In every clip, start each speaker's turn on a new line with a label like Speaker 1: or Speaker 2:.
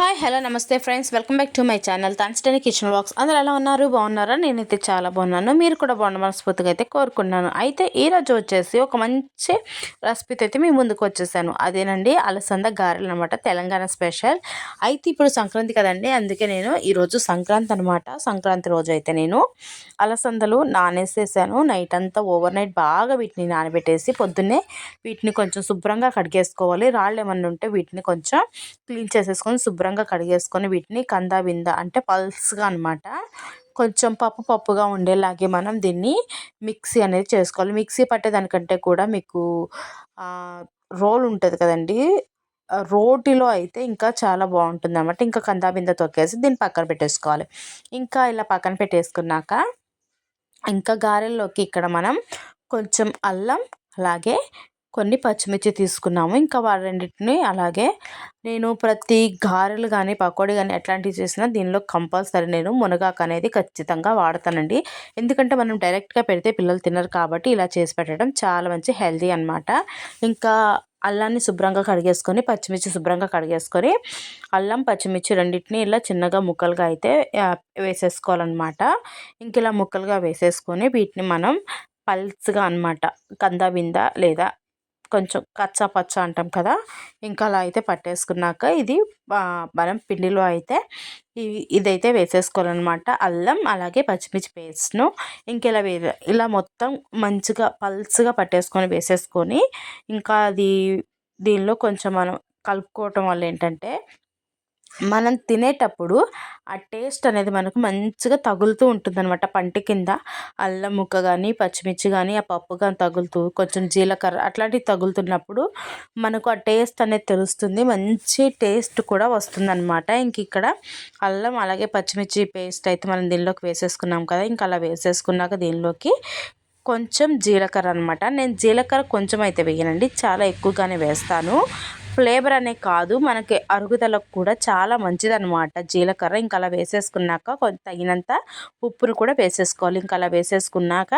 Speaker 1: Hi hello namaste friends. Welcome back to my channel. థాన్స్టైన్ kitchen box అందరూ ఎలా ఉన్నారు? బాగున్నారా? నేనైతే చాలా బాగున్నాను. మీరు కూడా బాగున్న మనస్ఫూర్తిగా అయితే కోరుకున్నాను అయితే ఈ రోజు వచ్చేసి ఒక మంచి రెసిపీతో అయితే మీ ముందుకు వచ్చేసాను. అదేనండి అలసంద గారెలు అనమాట తెలంగాణ స్పెషల్. అయితే ఇప్పుడు సంక్రాంతి కదండి అందుకే నేను ఈరోజు సంక్రాంతి అనమాట సంక్రాంతి రోజు అయితే నేను అలసందలు నానేసేసాను. నైట్ అంతా ఓవర్ నైట్ బాగా వీటిని నానబెట్టేసి పొద్దున్నే వీటిని కొంచెం శుభ్రంగా కడిగేసుకోవాలి. రాళ్ళు ఏమన్నా ఉంటే వీటిని కొంచెం క్లీన్ చేసేసుకొని శుభ్రంగా కడిగేసుకొని వీటిని కందా బింద అంటే పల్స్గా అనమాట కొంచెం పప్పు పప్పుగా ఉండేలాగే మనం దీన్ని మిక్సీ అనేది చేసుకోవాలి. మిక్సీ పట్టేదానికంటే కూడా మీకు రోల్ ఉంటుంది కదండి. రోటిలో అయితే ఇంకా చాలా బాగుంటుంది అనమాట ఇంకా కందా బింద తొక్కేసి దీన్ని పక్కన పెట్టేసుకోవాలి. ఇంకా ఇలా పక్కన పెట్టేసుకున్నాక ఇంకా గారెల్లోకి ఇక్కడ మనం కొంచెం అల్లం అలాగే కొన్ని పచ్చిమిర్చి తీసుకున్నాము. ఇంకా వారి రెండింటిని అలాగే నేను ప్రతి గారెలు కానీ పకోడీ కానీ ఎట్లాంటివి చేసినా దీనిలో కంపల్సరీ నేను మునగాకు అనేది ఖచ్చితంగా వాడతానండి. ఎందుకంటే మనం డైరెక్ట్గా పెడితే పిల్లలు తినరు కాబట్టి ఇలా చేసి పెట్టడం చాలా మంచి హెల్దీ అనమాట ఇంకా అల్లాన్ని శుభ్రంగా కడిగేసుకొని పచ్చిమిర్చి శుభ్రంగా కడిగేసుకొని అల్లం పచ్చిమిర్చి రెండింటిని ఇలా చిన్నగా ముక్కలుగా అయితే వేసేసుకోవాలన్నమాట. ఇంక ఇలా ముక్కలుగా వేసేసుకొని వీటిని మనం పల్స్గా అనమాట కంద బింద లేదా కొంచెం కచ్చా పచ్చ అంటాం కదా? ఇంకా అలా అయితే పట్టేసుకున్నాక ఇది మనం పిండిలో అయితే ఇదైతే వేసేసుకోవాలన్నమాట. అల్లం అలాగే పచ్చిమిర్చి పేస్ట్ను ఇంకెలా వే ఇలా మొత్తం మంచిగా పల్స్గా పట్టేసుకొని వేసేసుకొని ఇంకా అది దీనిలో కొంచెం మనం కలుపుకోవటం వల్ల ఏంటంటే మనం తినేటప్పుడు ఆ టేస్ట్ అనేది మనకు మంచిగా తగులుతూ ఉంటుందన్నమాట. పంట కింద అల్లం ముక్క కానీ పచ్చిమిర్చి కానీ ఆ పప్పు కానీ తగులుతూ కొంచెం జీలకర్ర అట్లాంటివి తగులుతున్నప్పుడు మనకు ఆ టేస్ట్ అనేది తెలుస్తుంది. మంచి టేస్ట్ కూడా వస్తుందన్నమాట. ఇంక ఇక్కడ అల్లం అలాగే పచ్చిమిర్చి పేస్ట్ అయితే మనం దీనిలోకి వేసేసుకున్నాం కదా! ఇంకా అలా వేసేసుకున్నాక దీనిలోకి కొంచెం జీలకర్ర అనమాట నేను జీలకర్ర కొంచెం అయితే వేయనండి. చాలా ఎక్కువగానే వేస్తాను. ఫ్లేవర్ అనే కాదు మనకి అరుగుదలకు కూడా చాలా మంచిదనమాట జీలకర్ర ఇంకా అలా వేసేసుకున్నాక కొంత తగినంత ఉప్పును కూడా వేసేసుకోవాలి. ఇంకా అలా వేసేసుకున్నాక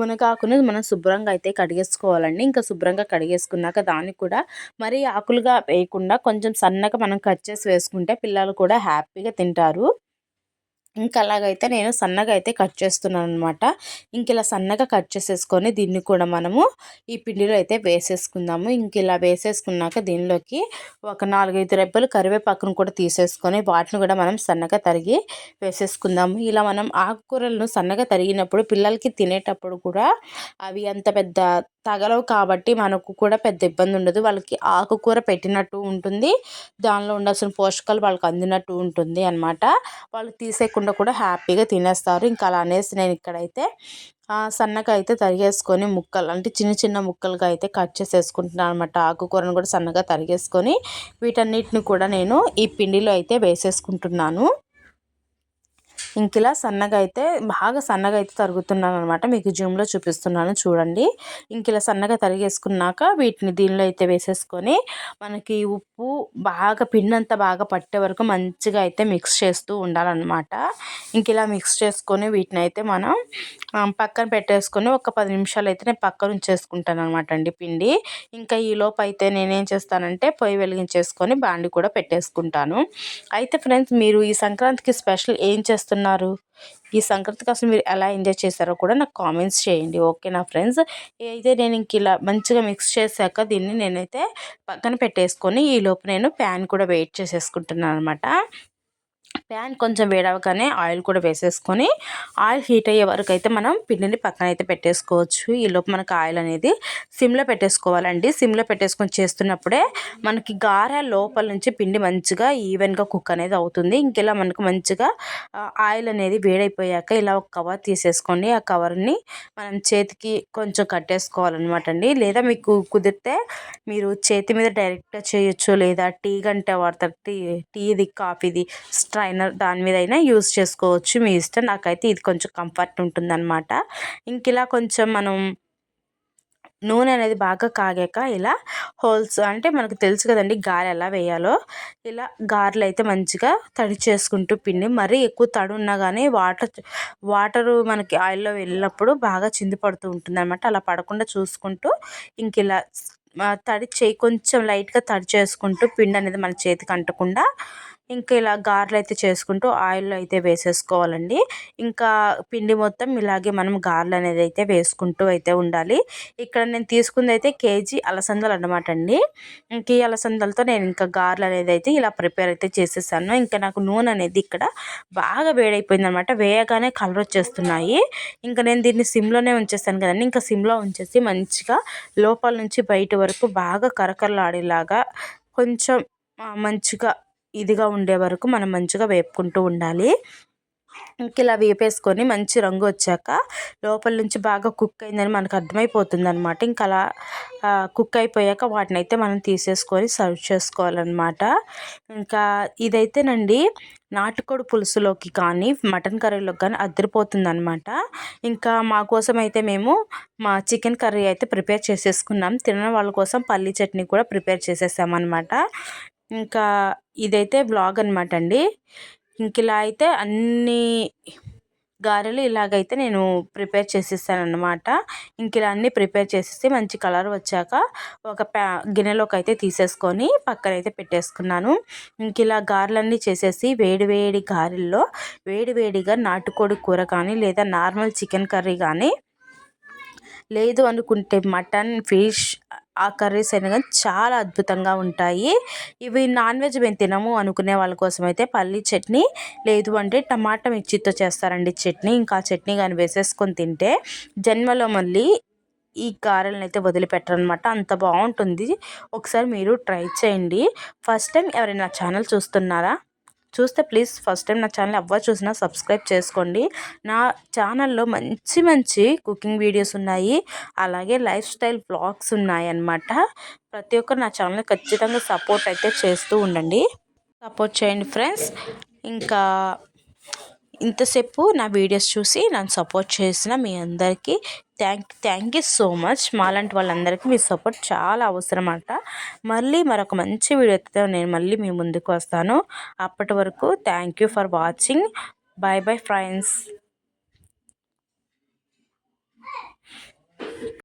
Speaker 1: మునగాకుని మనం శుభ్రంగా అయితే కడిగేసుకోవాలండి. ఇంకా శుభ్రంగా కడిగేసుకున్నాక దానికి కూడా మరీ ఆకులుగా వేయకుండా కొంచెం సన్నగా మనం కట్ చేసి వేసుకుంటే పిల్లలు కూడా హ్యాపీగా తింటారు. ఇంకా అలాగైతే నేను సన్నగా అయితే కట్ చేస్తున్నాను అనమాట ఇంక ఇలా సన్నగా కట్ చేసేసుకొని దీన్ని కూడా మనము ఈ పిండిలో అయితే వేసేసుకుందాము. ఇంక ఇలా వేసేసుకున్నాక దీనిలోకి ఒక నాలుగైదు రెబ్బలు కరివేపాకును కూడా తీసేసుకొని వాటిని కూడా మనం సన్నగా తరిగి వేసేసుకుందాము. ఇలా మనం ఆకుకూరలను సన్నగా తరిగినప్పుడు పిల్లలకి తినేటప్పుడు కూడా అవి అంత పెద్ద తగలవు కాబట్టి మనకు కూడా పెద్ద ఇబ్బంది ఉండదు. వాళ్ళకి ఆకుకూర పెట్టినట్టు ఉంటుంది. దానిలో ఉండాల్సిన పోషకాలు వాళ్ళకి అందినట్టు ఉంటుంది అనమాట వాళ్ళు తీసేయకుండా కూడా హ్యాపీగా తినేస్తారు. ఇంకా అలా అనేసి నేను ఇక్కడైతే సన్నగా అయితే తరిగేసుకొని ముక్కలు అంటే చిన్న చిన్న ముక్కలుగా అయితే కట్ చేసేసుకుంటున్నాను అనమాట ఆకుకూరను కూడా సన్నగా తరిగేసుకొని వీటన్నిటిని కూడా నేను ఈ పిండిలో అయితే వేసేసుకుంటున్నాను. ఇంక ఇలా సన్నగా అయితే బాగా సన్నగా అయితే తరుగుతున్నాను అనమాట మీకు జూమ్లో చూపిస్తున్నాను చూడండి. ఇంక ఇలా సన్నగా తరిగేసుకున్నాక వీటిని దీనిలో అయితే వేసేసుకొని మనకి ఉప్పు బాగా పిండి అంతా బాగా పట్టే వరకు మంచిగా అయితే మిక్స్ చేస్తూ ఉండాలన్నమాట. ఇంక ఇలా మిక్స్ చేసుకొని వీటిని అయితే మనం పక్కన పెట్టేసుకొని ఒక పది నిమిషాలు అయితే నేను పక్కన ఉంచేసుకుంటాను అనమాట అండి పిండి. ఇంకా ఈ లోపు అయితే నేనేం చేస్తానంటే పొయ్యి వెలిగించేసుకొని బాండి కూడా పెట్టేసుకుంటాను. అయితే ఫ్రెండ్స్ మీరు ఈ సంక్రాంతికి స్పెషల్ ఏం చేస్తున్నారు? ఉన్నారు. ఈ సంక్రాంతికి అసలు మీరు ఎలా ఎంజాయ్ చేశారో కూడా నాకు కామెంట్స్ చేయండి. ఓకే నా ఫ్రెండ్స్? అయితే నేను ఇంక ఇలా మంచిగా మిక్స్ చేశాక దీన్ని నేనైతే పక్కన పెట్టేసుకొని ఈ లోపు నేను ప్యాన్ కూడా వెయిట్ చేసేసుకుంటున్నాను అనమాట ప్యాన్ కొంచెం వేడవగానే ఆయిల్ కూడా వేసేసుకొని ఆయిల్ హీట్ అయ్యే వరకు అయితే మనం పిండిని పక్కన అయితే పెట్టేసుకోవచ్చు ఈలోపు మనకు ఆయిల్ అనేది సిమ్లో పెట్టేసుకోవాలండి. సిమ్లో పెట్టేసుకొని చేస్తున్నప్పుడే మనకి గార లోపల నుంచి పిండి మంచిగా ఈవెన్గా కుక్ అనేది అవుతుంది. ఇంకెలా మనకు మంచిగా ఆయిల్ అనేది వేడైపోయాక ఇలా ఒక కవర్ తీసేసుకోండి ఆ కవర్ని మనం చేతికి కొంచెం కట్టేసుకోవాలన్నమాట అండి లేదా మీకు కుదిరితే మీరు చేతి మీద డైరెక్ట్గా చేయొచ్చు. లేదా టీ గంట వాడతారు. టీ టీది కాఫీది స్ట్రై అయినా దాని మీద అయినా యూస్ చేసుకోవచ్చు మీ ఇష్టం. నాకైతే ఇది కొంచెం కంఫర్ట్ ఉంటుందన్నమాట. ఇంక ఇలా కొంచెం మనం నూనె అనేది బాగా కాగాక ఇలా హోల్స్ అంటే మనకు తెలుసు కదండి గారె ఎలా వేయాలో. ఇలా గారెలు అయితే మంచిగా తడి చేసుకుంటూ పిండి మరీ ఎక్కువ తడి ఉన్నా కానీ వాటర్ వాటరు మనకి ఆయిల్లో వెళ్ళినప్పుడు బాగా చింది పడుతూ ఉంటుంది అనమాట అలా పడకుండా చూసుకుంటూ ఇంక ఇలా తడి చేయి కొంచెం లైట్గా తడి చేసుకుంటూ పిండి అనేది మన చేతికి అంటకుండా ఇంకా ఇలా గారెలు అయితే చేసుకుంటూ ఆయిల్లో అయితే వేసేసుకోవాలండి. ఇంకా పిండి మొత్తం ఇలాగే మనం గారెలు అనేది అయితే వేసుకుంటూ అయితే ఉండాలి. ఇక్కడ నేను తీసుకుంది అయితే కేజీ అలసందలు అనమాట అండి. ఇంక ఈ అలసందలతో నేను ఇంకా గారెలు అనేది అయితే ఇలా ప్రిపేర్ అయితే చేసేసాను. ఇంకా నాకు నూనె అనేది ఇక్కడ బాగా వేడైపోయింది అనమాట వేయగానే కలర్ వచ్చేస్తున్నాయి. ఇంకా నేను దీన్ని సిమ్లోనే ఉంచేస్తాను కదండి. ఇంకా సిమ్లో ఉంచేసి మంచిగా లోపల నుంచి బయట వరకు బాగా కరకరలాడేలాగా కొంచెం మంచిగా ఇదిగా ఉండే వరకు మనం మంచిగా వేపుకుంటూ ఉండాలి. ఇంక ఇలా వేపేసుకొని మంచి రంగు వచ్చాక లోపల నుంచి బాగా కుక్ అయిందని మనకు అర్థమైపోతుంది అనమాట ఇంకా అలా కుక్ అయిపోయాక వాటిని అయితే మనం తీసేసుకొని సర్వ్ చేసుకోవాలన్నమాట. ఇంకా ఇదైతేనండి నాటుకోడి పులుసులోకి కానీ మటన్ కర్రీలోకి కానీ అద్దరిపోతుంది అనమాట ఇంకా మా కోసం అయితే మేము మా చికెన్ కర్రీ అయితే ప్రిపేర్ చేసేసుకున్నాం. తినని వాళ్ళ కోసం పల్లీ చట్నీ కూడా ప్రిపేర్ చేసేసామన్నమాట. ఇంకా ఇదైతే బ్లాగ్ అనమాట అండి ఇంక ఇలా అయితే అన్ని గారెలు ఇలాగైతే నేను ప్రిపేర్ చేసేసాను అనమాట ఇంక ఇలా అన్నీ ప్రిపేర్ చేసేసి మంచి కలర్ వచ్చాక ఒక ప్యా గిన్నెలోకి అయితే తీసేసుకొని పక్కన అయితే పెట్టేసుకున్నాను. ఇంక ఇలా గారెలన్నీ చేసేసి వేడివేడి గారెల్లో వేడివేడిగా నాటుకోడి కూర కానీ లేదా నార్మల్ చికెన్ కర్రీ కానీ లేదు అనుకుంటే మటన్ ఫిష్ ఆ కర్రీస్ అయినా కానీ చాలా అద్భుతంగా ఉంటాయి. ఇవి నాన్ వెజ్ మేము తినము అనుకునే వాళ్ళ కోసం అయితే పల్లీ చట్నీ లేదు అంటే టమాటా మిర్చితో చేస్తారండి చట్నీ. ఇంకా చట్నీ కానీ వేసేసుకొని తింటే జన్మలో మళ్ళీ ఈ గారెలను అయితే వదిలిపెట్టరనమాట అంత బాగుంటుంది. ఒకసారి మీరు ట్రై చేయండి. ఫస్ట్ టైం ఎవరైనా ఛానల్ చూస్తున్నారా? చూస్తే ప్లీజ్ ఫస్ట్ టైం నా ఛానల్ ఎవరు చూసినా సబ్స్క్రైబ్ చేసుకోండి. నా ఛానల్లో మంచి మంచి కుకింగ్ వీడియోస్ ఉన్నాయి. అలాగే లైఫ్ స్టైల్ బ్లాగ్స్ ఉన్నాయి అన్నమాట ప్రతి ఒక్కరు నా ఛానల్ ఖచ్చితంగా సపోర్ట్ అయితే చేస్తూ ఉండండి. సపోర్ట్ చేయండి ఫ్రెండ్స్. ఇంకా ఇంతసేపు నా వీడియోస్ చూసి నన్ను సపోర్ట్ చేసిన మీ అందరికీ thank thank you so much. మాలాంటి వాళ్ళందరికీ మీ సపోర్ట్ చాలా అవసరం అంట మళ్ళీ మరొక మంచి వీడియోతో నేను మళ్ళీ మీ ముందుకు వస్తాను. అప్పటి వరకు thank you for watching. Bye bye friends.